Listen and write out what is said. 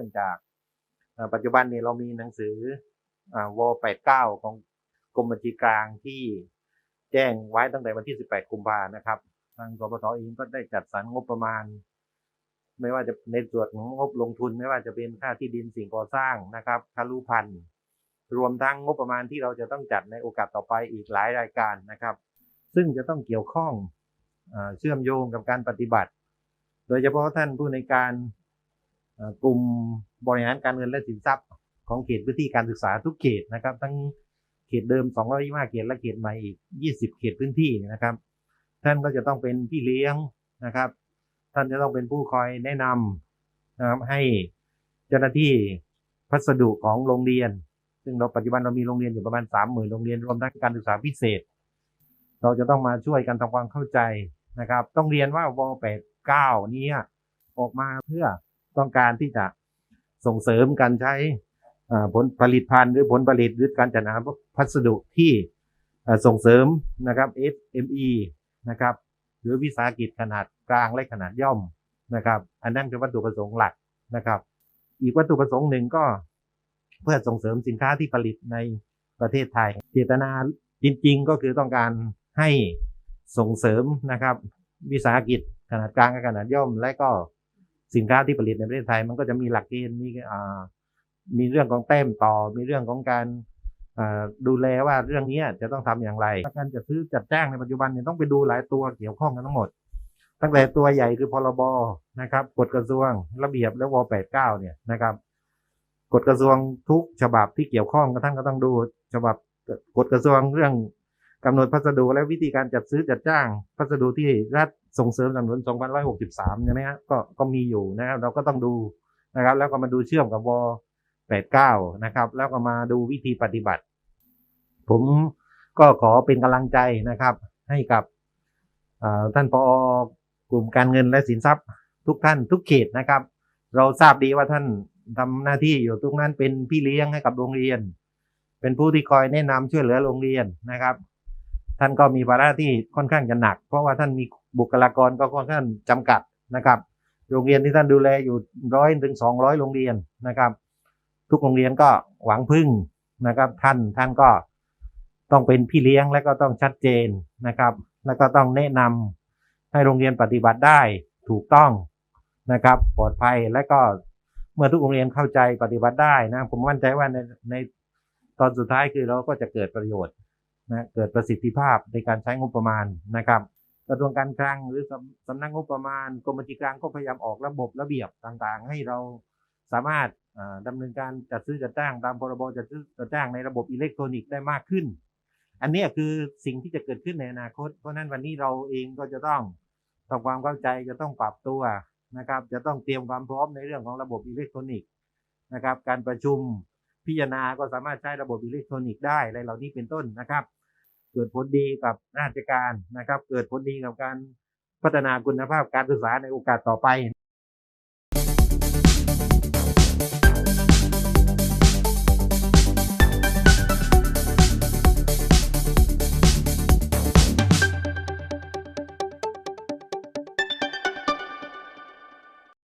นื่องจากปัจจุบันนี่ยเรามีหนังสืออ่าว89ของกรมบัญชีกลางที่แจ้งไว้ตั้งแต่วันที่ 18 กุมภานะครับ ทางกปทเองก็ได้จัดสรรงบประมาณ ไม่ว่าจะในส่วนของงบลงทุน ไม่ว่าจะเป็นค่าที่ดินสิ่งก่อสร้างนะครับค่ารูพันธ์รวมทั้งงบประมาณที่เราจะต้องจัดในโอกาสต่อไปอีกหลายรายการนะครับ ซึ่งจะต้องเกี่ยวข้องเอเชื่อมโยงกับการปฏิบัติ โดยเฉพาะท่านผู้ในการ กลุ่มบริหารการเงินและสินทรัพย์ ของเขตพื้นที่การศึกษาทุกเขตนะครับ ทั้งเขตเดิม 225 เขตและเขตใหม่อีก 20 เขตพื้นที่นะครับ ท่านก็จะต้องเป็นพี่เลี้ยงนะครับ ท่านจะต้องเป็นผู้คอยแนะนำนะครับให้เจ้าหน้าที่พัสดุของโรงเรียน ซึ่งเราปัจจุบันเรามีโรงเรียนอยู่ประมาณ 30,000 โรงเรียนรวมทั้งการศึกษาพิเศษ เราจะต้องมาช่วยกันทำความเข้าใจนะครับ ต้องเรียนว่าว 89 นี้ออกมาเพื่อ ต้องการที่จะส่งเสริมการใช้ผลผลิตภัณฑ์หรือผลผลิตหรือการจัดหาพัสดุที่ส่งเสริมนะครับ SME นะครับหรือวิสาหกิจขนาดกลางและขนาดย่อมนะครับ อันนั้นคือวัตถุประสงค์หลักนะครับ อีกวัตถุประสงค์หนึ่งก็เพื่อส่งเสริมสินค้าที่ผลิตในประเทศไทย เจตนาจริง ๆ ก็คือต้องการให้ส่งเสริมนะครับ วิสาหกิจขนาดกลางกับขนาดย่อม และก็ สินค้าที่ผลิตในประเทศไทย มันก็จะมีหลักเกณฑ์มีมีเรื่องของแต้มต่อ มีเรื่องของการดูแลว่าเรื่องนี้จะต้องทำอย่างไร การจัดซื้อจัดจ้างในปัจจุบันเนี่ยต้องไปดูหลายตัวเกี่ยวข้องกันทั้งหมด ตั้งแต่ตัวใหญ่คือพรบนะครับกฎกระทรวงระเบียบและว89เนี่ยนะครับกฎกระทรวงทุกฉบับที่เกี่ยวข้องกระทั่งก็ต้องดูฉบับกฎกระทรวงเรื่องกำหนดพัสดุและวิธีการจัดซื้อจัดจ้าง พัสดุที่รัฐ ส่งเสริมสนับสนุน2563ใช่ไหมฮะก็ก็มีอยู่นะครับเราก็ต้องดูนะครับ แล้วก็มาดูเชื่อมกับว89นะครับ แล้วก็มาดูวิธีปฏิบัติ ผมก็ขอเป็นกำลังใจนะครับ ให้กับท่านปอกลุ่มการเงินและสินทรัพย์ ทุกท่านทุกเขตนะครับ เราทราบดีว่าท่านทำหน้าที่อยู่ตรงนั้นเป็นพี่เลี้ยงให้กับโรงเรียน เป็นผู้ที่คอยแนะนำช่วยเหลือโรงเรียนนะครับ ท่านก็มีภาระที่ค่อนข้างจะหนัก เพราะว่าท่านมี บุคลากรก็ค่อนข้างจำกัดนะครับ โรงเรียนที่ท่านดูแลอยู่ร้อยถึงสองร้อยโรงเรียนนะครับ ทุกโรงเรียนก็หวังพึ่งนะครับ ท่านท่านก็ต้องเป็นพี่เลี้ยงและก็ต้องชัดเจนนะครับ แล้วก็ต้องแนะนำให้โรงเรียนปฏิบัติได้ถูกต้องนะครับ ปลอดภัยและก็เมื่อทุกโรงเรียนเข้าใจปฏิบัติได้นะผมมั่นใจว่าในในตอนสุดท้ายคือเราก็จะเกิดประโยชน์นะเกิดประสิทธิภาพในการใช้งบประมาณนะครับ กระทรวงการคลังหรือสำนักงบประมาณกรมบัญชีกลางก็พยายามออกระบบระเบียบต่างๆ ให้เราสามารถอ่าดำเนินการจัดซื้อจัดจ้างตามพรบจัดซื้อจัดจ้างในระบบอิเล็กทรอนิกส์ได้มากขึ้น อันนี้คือสิ่งที่จะเกิดขึ้นในอนาคต เพราะฉะนั้นวันนี้เราเองก็จะต้องทำความเข้าใจจะต้องปรับตัวนะครับ จะต้องเตรียมความพร้อมในเรื่องของระบบอิเล็กทรอนิกส์นะครับ การประชุมพิจารณาก็สามารถใช้ระบบอิเล็กทรอนิกส์ได้อะไรเหล่านี้เป็นต้นนะครับ เกิดผลดีกับราชการนะครับ เกิดผลดีกับการพัฒนาคุณภาพการศึกษาในโอกาสต่อไป